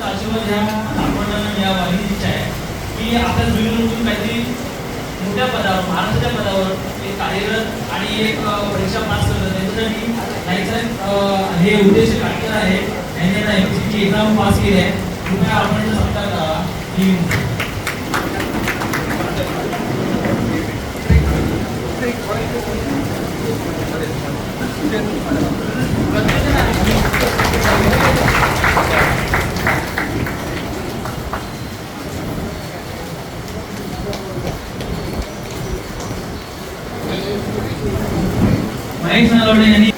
तुमचा आशीर्वाद ह्या आहे की आपल्या काहीतरी मोठ्या पदावर महाराष्ट्राच्या पदावर एक कार्यरत आणि एक परीक्षा पास करत त्याच्यासाठी नाईक हे उद्देश काढलेला आहे यांनी एक्झाम पास केली आहे. कृपया आपण सांगता सत्कार करावा. ही नलवडे यांनी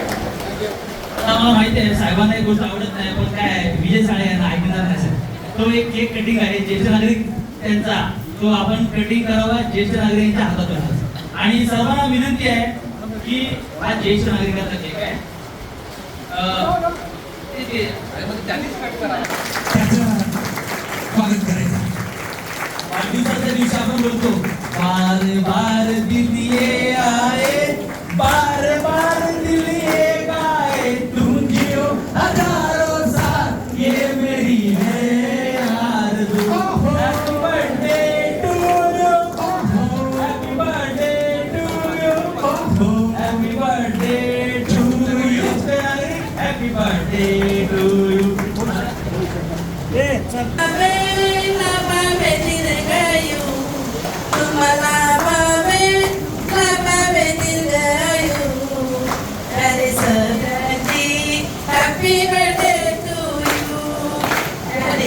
आता मला माहिती आहे साहेबांना एक गोष्ट आवडत नाही पण काय विजय साळे यांना ऐकणार नाही. तो एक केक कटिंग आहे ज्येष्ठ नागरिक त्यांचा तो आपण कटिंग करावा ज्येष्ठ नागरिकांच्या हातात राहावा. आणि सर्वांना विनंती आहे की हा ज्येष्ठ नागरिकांचा केक आहे स्वागत करायचं आपण बोलतो बार बार दिलिये आए बार बार दिलिये गाए। तुम जियो हज़ारों साल ये मेरी है आरज़ू happy birthday to you happy birthday to you happy birthday to you happy birthday to you Happy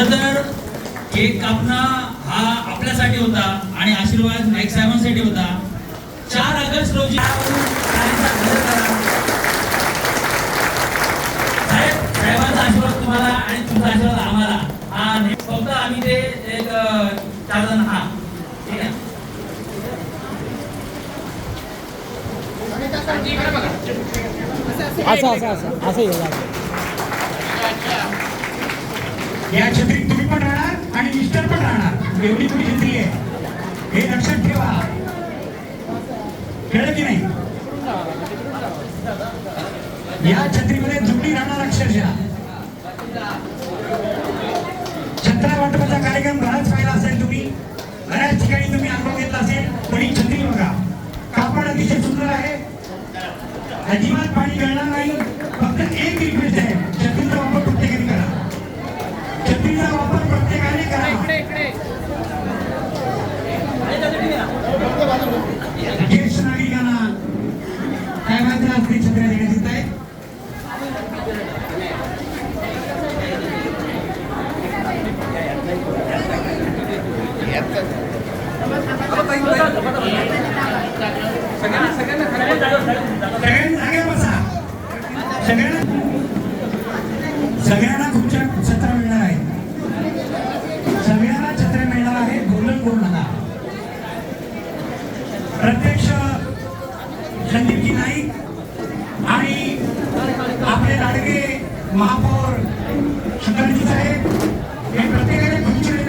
खरं तर केक कापणं हा आपल्यासाठी होता आणि आशीर्वाद नाईक साहेबांसाठी होता. चार ऑगस्ट रोजी साहेब साहेबांचा आशीर्वाद तुम्हाला आणि तुमचा आशीर्वाद आम्हाला. हा फक्त आम्ही ते एक चार जण हा. ठीक आहे. असं असं असं असं. या छत्रीत तुम्ही पण राहणार आणि मिस्टर पण राहणार. एवढी तुम्ही छत्री आहे. हे लक्षात ठेवा. कळलं की नाही? या छत्रीमध्ये जुडी राहणार अक्षरशः. छत्रा वाटपाचा कार्यक्रम बराच पाहिला असेल तुम्ही. बऱ्याच ठिकाणी तुम्ही अनुभव घेतला असेल. पण ही छत्री बघा. कापड अतिशय सुंदर आहे. अजिबात सगळ्यांना तुमच्या छत्र मिळणार आहे. सगळ्यांना छत्र मिळणार आहे गोलन करू नका प्रत्यक्ष संदीपजी नाईक आणि आपले लाडके महापौर शंकरजी साहेब हे प्रत्येकाने प्रत्येक